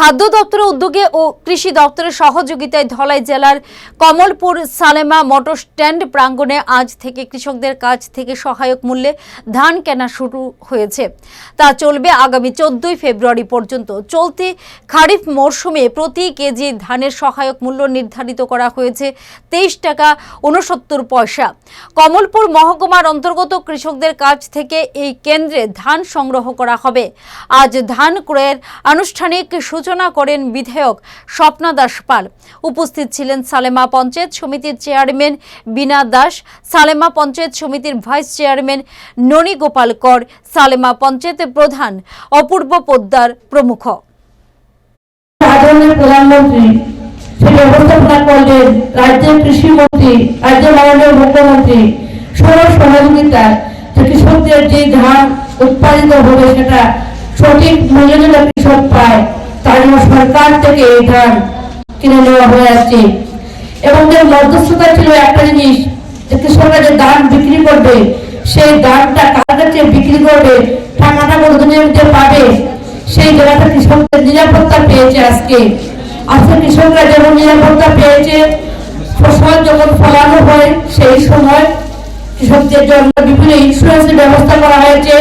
খাদ্য দপ্তরের উদ্যোগে ও কৃষি দপ্তরের সহযোগিতায় ধলাই জেলার কমলপুর সালেমা মোটর স্ট্যান্ড প্রাঙ্গণে আজ থেকে কৃষকদের কাছ থেকে সহায়ক মূল্যে ধান কেনা শুরু হয়েছে। তা চলবে আগামী চোদ্দই ফেব্রুয়ারি পর্যন্ত। চলতি খারিফ মরশুমে প্রতি কেজি ধানের সহায়ক মূল্য নির্ধারিত করা হয়েছে তেইশ টাকা উনসত্তর পয়সা। কমলপুর মহকুমার অন্তর্গত কৃষকদের কাছ থেকে এই কেন্দ্রে ধান সংগ্রহ করা হবে। আজ ধান ক্রয়ের আনুষ্ঠানিক সূচনা করেন বিধায়ক স্বপ্না দাস পাল উপস্থিত ছিলেন সালেমা পঞ্চায়েত সমিতির চেয়ারম্যান বীণা দাস, সালেমা পঞ্চায়েত সমিতির ভাইস চেয়ারম্যান ননী গোপাল কর, সালেমা পঞ্চায়েতের প্রধান অপূর্ব পোদ্দার প্রমুখ। কৃষকদের যে ধান উৎপাদিত হবে সেটা সঠিক মূল্য কৃষক পায় তার সরকার থেকে এই ধান কিনে নেওয়া হয়ে আসছে। এবং যে মধ্যস্থতা ছিল একটা জিনিস যে কৃষকরা যে ধান বিক্রি করবে, সেই ধানটা কার কাছে বিক্রি করবে, টাকাটা কতদিনের মধ্যে পাবে, সেই জায়গাটা কৃষকদের নিরাপত্তা পেয়েছে আজকে। আজকে কৃষকরা যেমন নিরাপত্তা পেয়েছে, ফসল যখন ফলানো হয়, সেই সময় কৃষকদের জন্য বিভিন্ন ইন্স্যুরেন্সের ব্যবস্থা করা হয়েছে।